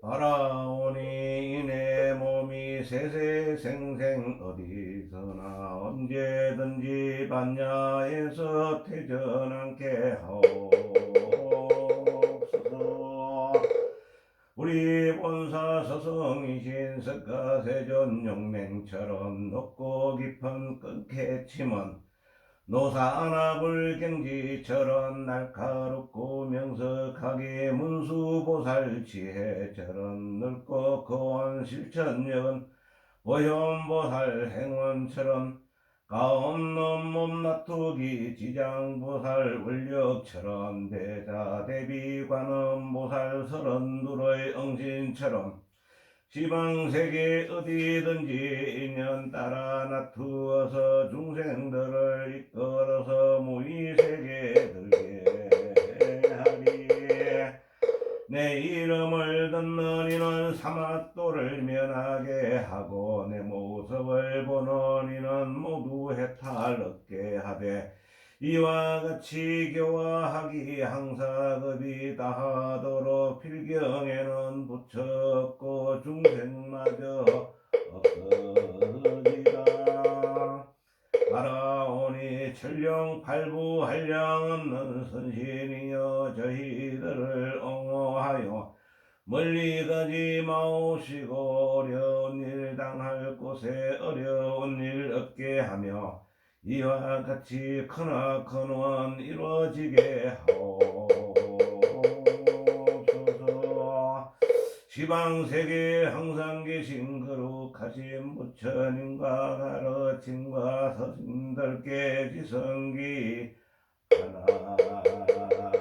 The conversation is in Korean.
바라오니 내 몸이 세세생생 어디서나 언제든지 반야에서 퇴전않게 하오. 석가세존 용맹처럼 높고 깊은 끝개침은 노사나불 경지처럼 날카롭고 명석하게 문수보살 지혜처럼 넓고 거원 실천력은 보현보살 행원처럼 가없는 몸 놔두기 지장보살 원력처럼 대자대비 관음보살 서른둘의 응신처럼 지방세계 어디든지 인연 따라 나투어서 중생들을 이끌어서 무의세계 들게 하리. 내 이름을 듣는 이는 사마또를 면하게 하고 내 모습을 보는 이는 모두 해탈 얻게 하되 이와 같이 교화하기 항사급이 다하도록 필경에는 붙였고 중생마저 없으리라 알아오니 천령 팔부 한량 없는 선신이여 저희들을 옹호하여 멀리 가지 마오시고 어려운 일 당할 곳에 어려운 일 얻게 하며 이와 같이 크나큰 이루어지게 하옵소서. 지방세계에 항상 계신 거룩하신 부처님과 가르침과 서신들께 지성기 하나님